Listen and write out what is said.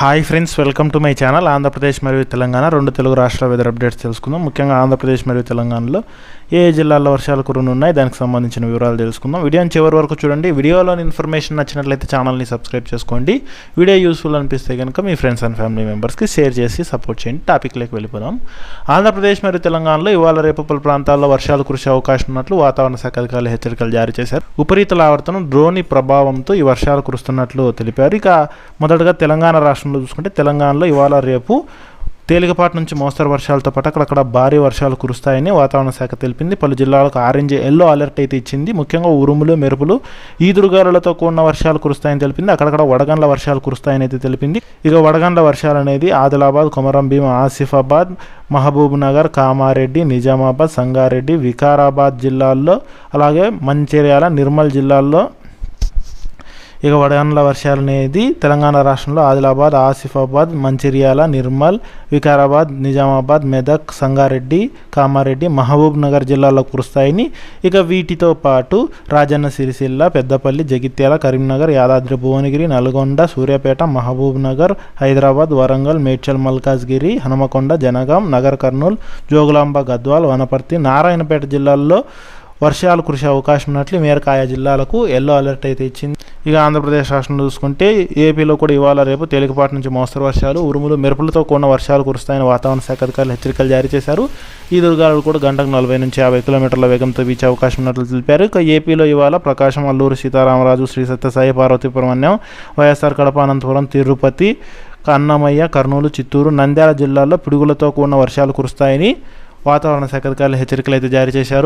Hi friends welcome to my channel. Andhra Pradesh మరియు తెలంగాణ రెండు తెలుగు రాష్ట్రాల వెదర్ అప్డేట్స్ తెలుసుకుందాం. ముఖ్యంగా ఆంధ్రప్రదేశ్ మరియు తెలంగాణలో ఏ జిల్లాల్లో వర్షాలు కురునున్నాయి దానికి సంబంధించిన వివరాలు తెలుసుకుందాం. వీడియోని చివరి వరకు చూడండి. వీడియోలోని ఇన్ఫర్మేషన్ నచ్చినట్లయితే ఛానల్ని సబ్స్క్రైబ్ చేసుకోండి. వీడియో యూస్ఫుల్ అనిపిస్తే కనుక మీ ఫ్రెండ్స్ అండ్ ఫ్యామిలీ మెంబర్స్కి షేర్ చేసి సపోర్ట్ చేయండి. టాపిక్లోకి వెళ్ళిపోదాం. ఆంధ్రప్రదేశ్ మరియు తెలంగాణలో ఇవాళ రేపు పలు ప్రాంతాల్లో వర్షాలు కురిసే అవకాశం ఉన్నట్లు వాతావరణ శాఖ అధికారులు హెచ్చరికలు జారీ చేశారు. ఉపరితల ఆవర్తనం ద్రోణి ప్రభావంతో ఈ వర్షాలు కురుస్తున్నట్లు తెలిపారు. ఇక మొదటగా తెలంగాణ రాష్ట్రం రాష్ట్రంలో చూసుకుంటే తెలంగాణలో ఇవాళ రేపు తేలికపాటి నుంచి మోస్తరు వర్షాలతో పాటు అక్కడక్కడ భారీ వర్షాలు కురుస్తాయని వాతావరణ శాఖ తెలిపింది. పలు జిల్లాలకు ఆరెంజ్ ఎల్లో అలర్ట్ అయితే ఇచ్చింది. ముఖ్యంగా ఉరుములు మెరుపులు ఈదురుగాలులతో కూడిన వర్షాలు కురుస్తాయని తెలిపింది. అక్కడక్కడ వడగండ్ల వర్షాలు కురుస్తాయని అయితే తెలిపింది. ఇక వడగండ్ల వర్షాలు అనేది ఆదిలాబాద్ కొమరం భీం ఆసిఫాబాద్ మహబూబ్ నగర్ కామారెడ్డి నిజామాబాద్ సంగారెడ్డి వికారాబాద్ జిల్లాల్లో అలాగే మంచిర్యాల నిర్మల్ జిల్లాల్లో ఇక వడగండ్ల వర్షాలు అనేది తెలంగాణ రాష్ట్రంలో ఆదిలాబాద్ ఆసిఫాబాద్ మంచిర్యాల నిర్మల్ వికారాబాద్ నిజామాబాద్ మెదక్ సంగారెడ్డి కామారెడ్డి మహబూబ్ నగర్ జిల్లాల్లో కురుస్తాయని ఇక వీటితో పాటు రాజన్న సిరిసిల్ల పెద్దపల్లి జగిత్యాల కరీంనగర్ యాదాద్రి భువనగిరి నల్గొండ సూర్యాపేట మహబూబ్ నగర్ హైదరాబాద్ వరంగల్ మేడ్చల్ మల్కాజ్గిరి హనుమకొండ జనగాం నగర్ కర్నూలు జోగులాంబ గద్వాల్ వనపర్తి నారాయణపేట జిల్లాల్లో వర్షాలు కురిసే అవకాశం ఉన్నట్లు మేరకు ఆయా జిల్లాలకు ఎల్లో అలర్ట్ అయితే ఇచ్చింది. ఇక ఆంధ్రప్రదేశ్ రాష్ట్రం చూసుకుంటే ఏపీలో కూడా ఇవాళ రేపు తేలికపాటి నుంచి మోస్తరు వర్షాలు ఉరుములు మెరుపులతో కూడిన వర్షాలు కురుస్తాయని వాతావరణ శాఖ అధికారులు హెచ్చరికలు జారీ చేశారు. ఈ దుర్గాలు కూడా గంటకు నలభై నుంచి యాభై కిలోమీటర్ల వేగంతో వీచే అవకాశం ఉన్నట్లు తెలిపారు. ఇక ఏపీలో ఇవాళ ప్రకాశం అల్లూరు సీతారామరాజు శ్రీ సత్యసాయి పార్వతీపురమణ్యం వైఎస్ఆర్ కడప అనంతపురం తిరుపతి అన్నమయ్య కర్నూలు చిత్తూరు నంద్యాల జిల్లాల్లో పిడుగులతో కూడిన వర్షాలు కురుస్తాయని వాతావరణ శాఖ అధికారులు హెచ్చరికలు అయితే జారీ చేశారు.